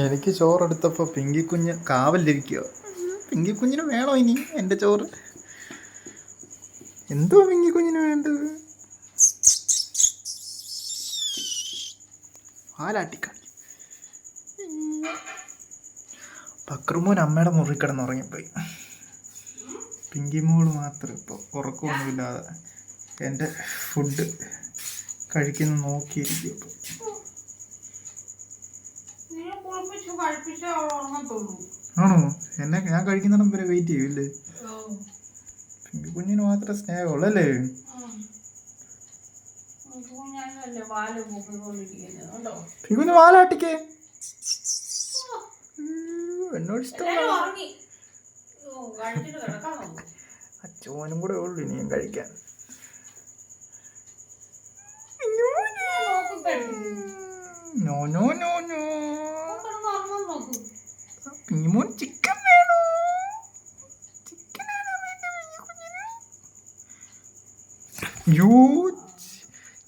എനിക്ക് ചോറെടുത്തപ്പോൾ പിങ്കി കുഞ്ഞ് കാവലിരിക്കുക പിങ്കി കുഞ്ഞിന് വേണോ ഇനി എന്റെ ചോറ്? എന്തോ പിങ്കി കുഞ്ഞിന് വേണ്ടത്? പാലാട്ടിക്കളി. പക്രുമോൻ അമ്മയുടെ മുറി കിടന്ന് ഉറങ്ങിപ്പോയി പിങ്കി മോൾ മാത്രം ഇപ്പോൾ ഉറക്കമൊന്നുമില്ലാതെ എന്റെ ഫുഡ് കഴിക്കുന്ന നോക്കിയിരിക്കും ഇപ്പോൾ ആണോ? എന്നെ ഞാൻ കഴിക്കുന്നിടം വരെ വെയിറ്റ് ചെയ്യൂല്ലേ പിങ്കി കുഞ്ഞിന് മാത്രമേ സ്നേഹമുള്ളല്ലേ? കുഞ്ഞല്ലേ പാൽ കൂപ്പിക്കൊണ്ടിരിക്കുന്നത് കേട്ടോ പിങ്കി കുഞ്ഞ് വാലാട്ടിക്കേ എന്നോട് ഇഷ്ടം എല്ലാരും ഓ, കഴിച്ചിട്ട് കിടക്കാൻ നോക്കും അച്ഛനും കൂടെ ഉള്ളു ഇനിയും കഴിക്കാൻ. No no no. പിങ്ങിമോൻ ചിക്കൻ വേണോ? യൂ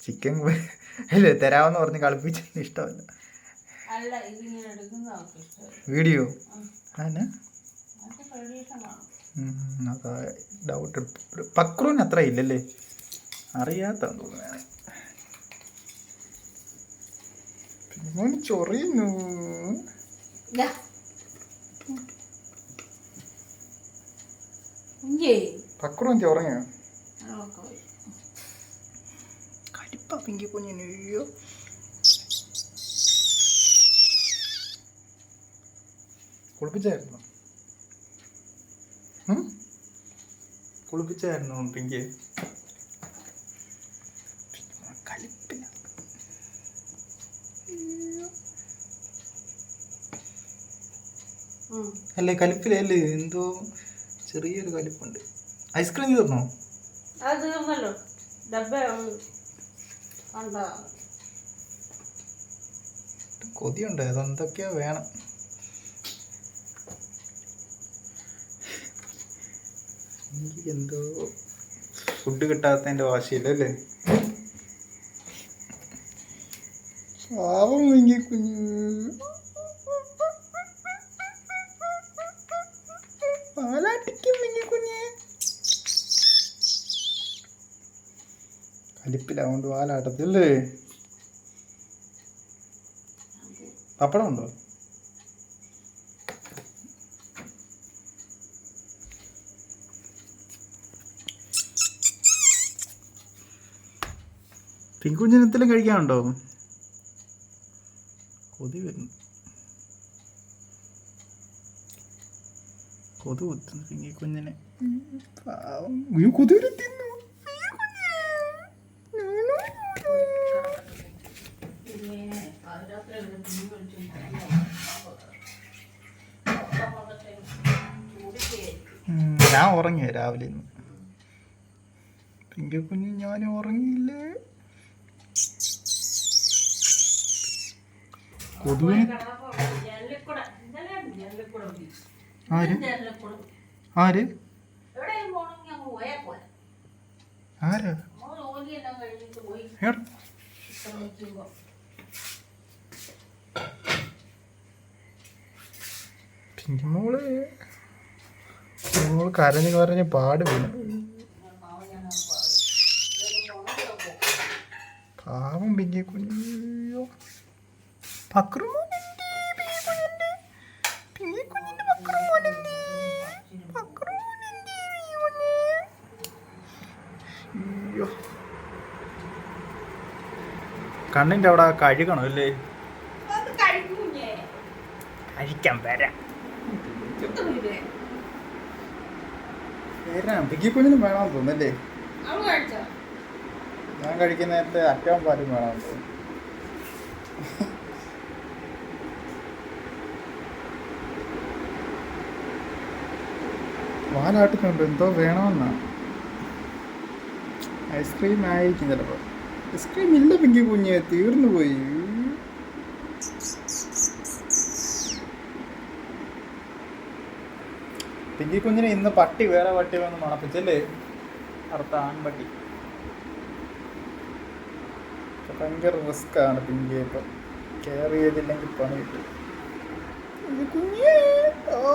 ചിക്കൻ അല്ലേ തരാമെന്ന് പറഞ്ഞ് കളിപ്പിച്ച ഇഷ്ടമല്ല. വീഡിയോ അതാ ഡൗട്ട് പക്രൂന് അത്ര ഇല്ലല്ലേ? അറിയാത്ത തോന്നുന്നു ചൊറിയുന്നു. അതൊക്കെ പിങ്കി കുഞ്ഞിന് അയ്യോ. കുളിപ്പിച്ചായിരുന്നു? കുളിപ്പിച്ചായിരുന്നു പിങ്കി. അല്ലേ കലിപ്പിലല്ലേ എന്തോ ചെറിയൊരു കലിപ്പുണ്ട്. ഐസ്ക്രീം തീർന്നോ അത് തീർന്നല്ലോ. ഡബ്ബ കണ്ട കൊതിയുണ്ട്. അതെന്തൊക്കെയാ വേണം? എന്തോ ഫുഡ് കിട്ടാത്തതിന്റെ വാശിയില്ലല്ലേ പാവം കുഞ്ഞു. കലിപ്പിലാവുകൊണ്ട് വാലാട്ടത്തില്ലേ പപ്പടം ഉണ്ടോ? പിൻകുഞ്ഞിനത്തിലും കഴിക്കാനുണ്ടോ? കൊതി വരുന്നു. കൊതു കുത്തുന്നു പിങ്കി കുഞ്ഞിനെ പാവം. അയ്യോ തിന്നു. ഞാൻ ഉറങ്ങിയ രാവിലെ ഇന്ന്? പിങ്കി കുഞ്ഞ് ഞാൻ ഉറങ്ങിയില്ലേ? കൊതുവിന് ആര്? ആര്? ആര്? പിങ്കി മോൾ മോൾ കരഞ്ഞ് കരഞ്ഞ് പാട് വീണു. പാവം പിന്നെ കുഞ്ഞോ. കുഞ്ഞ്? അയ്യോ. കണ്ണിന്റെ അവിടെ കഴുകണം അല്ലേ? കഴിക്കാൻ വരാം. പിങ്കി കുഞ്ഞിനും വേണമെന്ന് തോന്നുന്നല്ലേ? ഞാൻ കഴിക്കുന്ന നേരത്തെ അറ്റവും പാലും വേണമെന്ന് തോന്നുന്നു. വാലാട്ടുന്നുണ്ട് എന്തോ വേണമെന്നാണ് ഐസ്ക്രീം ആയിരിക്കും ചിലപ്പോൾ ഐസ്ക്രീം ഇല്ല പിങ്കി കുഞ്ഞ്. തീർന്നു പോയി. പിങ്കി കുഞ്ഞിനെ ഇന്ന് പട്ടി വേറെ പട്ടി വന്ന് മണപ്പിച്ചല്ലേ അടുത്ത ആൺപട്ടി. ഭയങ്കര റിസ്ക് ആണ് പിങ്കി ഇപ്പം. കെയർ ചെയ്തില്ലെങ്കിൽ പണി കിട്ടും. കുഞ്ഞേ ഓ.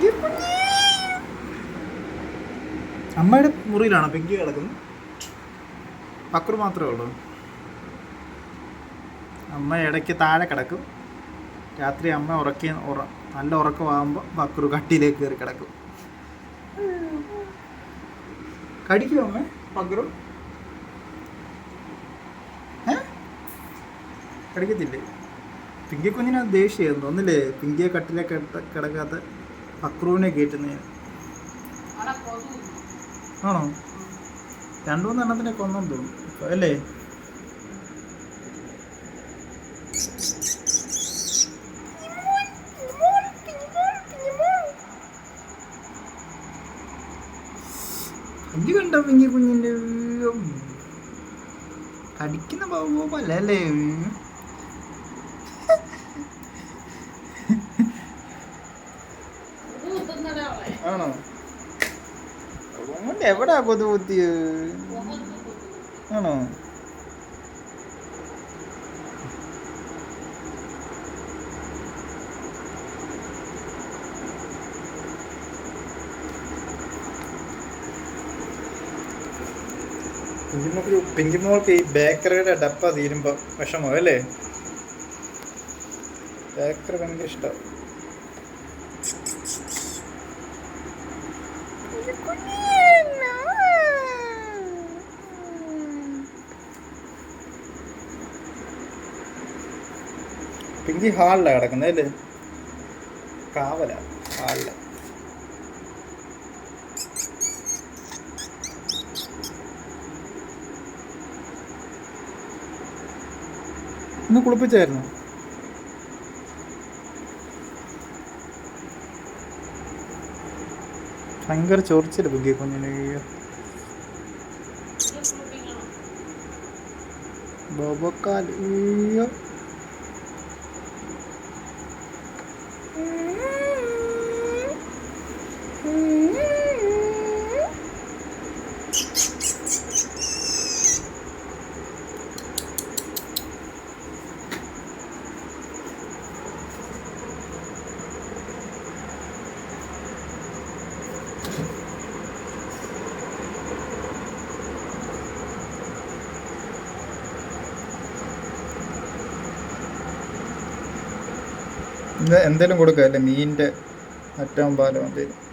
കുഞ്ഞു കുഞ്ഞേ അമ്മയുടെ മുറിയിലാണോ? പെങ്കി കിടക്കുന്നത് പക്രു മാത്രമേ ഉള്ളൂ. അമ്മ ഇടയ്ക്ക് താഴെ കിടക്കും. രാത്രി അമ്മ ഉറക്കി ഉറ നല്ല ഉറക്കമാകുമ്പോൾ പക്രു കട്ടിയിലേക്ക് കയറി കിടക്കും. കടിക്കും അമ്മ പക്രു? ഏ? കടിക്കത്തില്ലേ? പിങ്കി കുഞ്ഞിന് ദേഷ്യം തോന്നില്ലേ പിങ്കിയെ കട്ടിലേക്ക് കിടക്കാത്ത പക്രുവിനെ കയറ്റുന്നതിന് ആണോ? രണ്ടു മൂന്ന് എണ്ണത്തിനെ കൊന്നെന്ന് ഇപ്പൊ അല്ലേ? പിങ്ങി കുഞ്ഞിന്റെ അടിക്കുന്ന കടിക്കുന്ന അല്ലേ കൊതു കുത്തുന്നതാ അവളെ ആണോ ഉമ്മന്റെ എവിടാ കൊതു ആണോ? പിങ്കിമോൾക്ക് ഈ ബേക്കറിയുടെ ഡപ്പ തീരുമ്പോൾ വിഷമോ അല്ലേ? ബേക്കറി ഭയങ്കര ഇഷ്ടം. പിങ്കി ഹാളിലാണ് കിടക്കുന്നത് അല്ലേ? കാവല ഹാളില. ഇന്ന് കുളിപ്പിച്ചായിരുന്നു? ഭയങ്കര ചൊറിച്ചില്ല പുതിയ കുഞ്ഞിനെ. ബോബക്കാൽ അയ്യോ. എന്തേലും കൊടുക്കുക അല്ലേ മീനിന്റെ അറ്റവും പാലം എന്തേലും.